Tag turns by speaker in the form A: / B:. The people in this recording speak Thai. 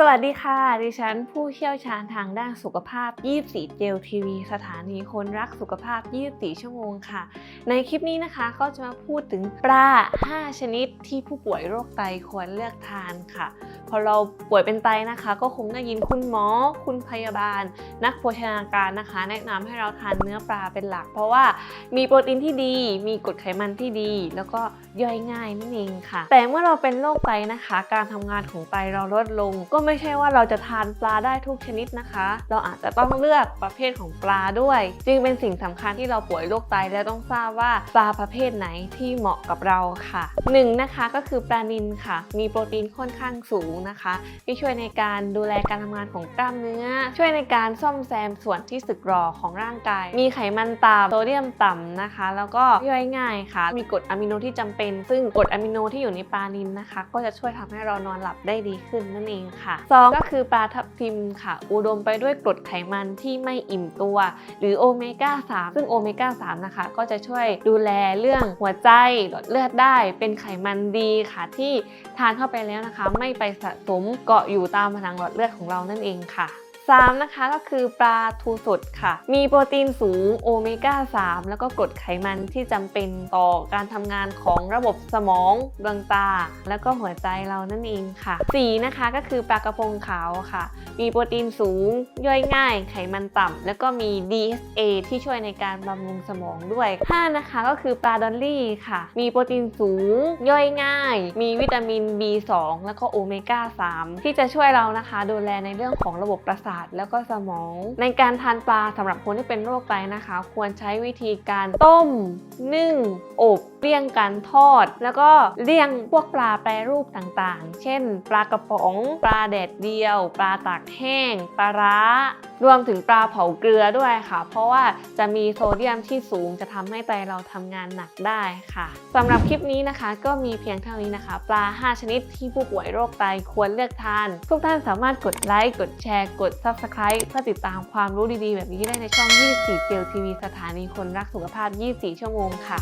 A: สวัสดีค่ะ ดิฉันผู้เชี่ยวชาญทางด้านสุขภาพ 24 เจลทีวีสถานีคนรักสุขภาพ 24 ชั่วโมงค่ะ ในคลิปนี้นะคะก็จะมาพูดถึงปลา 5 ชนิดที่ผู้ป่วยโรคไตควรเลือกทานค่ะ พอเราป่วยเป็นไตนะคะ ก็คงได้ยินคุณหมอ คุณพยาบาล นักโภชนาการนะคะ แนะนำให้เราทานเนื้อปลาเป็นหลัก เพราะว่ามีโปรตีนที่ดี มีกรดไขมันที่ดี แล้วก็ย่อยง่ายนั่นเองค่ะ แต่เมื่อเราเป็นโรคไตนะคะ การทำงานของไตเราลดลงก็ไม่ใช่ว่าเราจะทานปลาได้ทุกชนิดนะคะ เราอาจจะต้องเลือกประเภทของปลาด้วย จึงเป็นสิ่งสำคัญที่เราป่วยโรคไตแล้วต้องทราบว่าปลาประเภทไหนที่เหมาะกับเราค่ะหนึ่งนะคะก็คือปลานิลค่ะ มีโปรตีนค่อนข้างสูงนะคะที่ช่วยในการดูแลการทำงานของกล้ามเนื้อ ช่วยในการซ่อมแซมส่วนที่สึกหรอของร่างกาย มีไขมันต่ำโซเดียมต่ำนะคะ แล้วก็ย่อยง่ายค่ะ มีกรดอะมิโนที่จำเป็น ซึ่งกรดอะมิโนที่อยู่ในปลานิลนะคะ ก็จะช่วยทำให้เรานอนหลับได้ดีขึ้นนั่นเองค่ะสองก็คือปลาทับทิมค่ะ อุดมไปด้วยกรดไขมันที่ไม่อิ่มตัว หรือโอเมก้า 3 ซึ่งโอเมก้า 3 นะคะ ก็จะช่วยดูแลเรื่องหัวใจหลอดเลือดได้ เป็นไขมันดีค่ะที่ทานเข้าไปแล้วนะคะ ไม่ไปสะสมเกาะอยู่ตามผนังหลอดเลือดของเรานั่นเองค่ะ 3 นะคะก็คือปลาทูสดค่ะ มีโปรตีนสูงโอเมก้า 3 แล้วก็กรดไขมันที่จำเป็นต่อการทำงานของระบบสมองดวงตา แล้วก็หัวใจเรานั่นเองค่ะ 4 นะคะก็คือปลากระพงขาวค่ะ มีโปรตีนสูงย่อยง่าย ไขมันต่ำแล้วก็มี DHA ที่ช่วยในการบำรุงสมองด้วย 5 นะคะก็คือปลาดอลลี่ค่ะ มีโปรตีนสูงย่อยง่าย มีวิตามิน B2 แล้วก็โอเมก้า 3 ที่จะช่วยเรานะคะ ดูแลในเรื่องของระบบประสาทแล้วก็สมอง ในการทานปลาสำหรับคนที่เป็นโรคไตนะคะ ควรใช้วิธีการต้ม นึ่ง อบเลี่ยงการทอด แล้วก็เลี่ยงพวกปลาแปรรูปต่างๆ เช่น ปลากระป๋อง ปลาแดดเดียว ปลาตากแห้ง ปลาร้า รวมถึงปลาเผาเกลือด้วยค่ะ เพราะว่าจะมีโซเดียมที่สูงจะทำให้ไตเราทำงานหนักได้ค่ะสำหรับคลิปนี้นะคะก็มีเพียงเท่านี้นะคะ ปลา 5 ชนิดที่ผู้ป่วยโรคไตควรเลือกทาน ทุกท่านสามารถกดไลค์กดแชร์กด Subscribe เพื่อติดตามความรู้ดีๆ แบบนี้ได้ในช่อง 24เจลทีวีสถานีคนรักสุขภาพ 24 ชั่วโมงค่ะ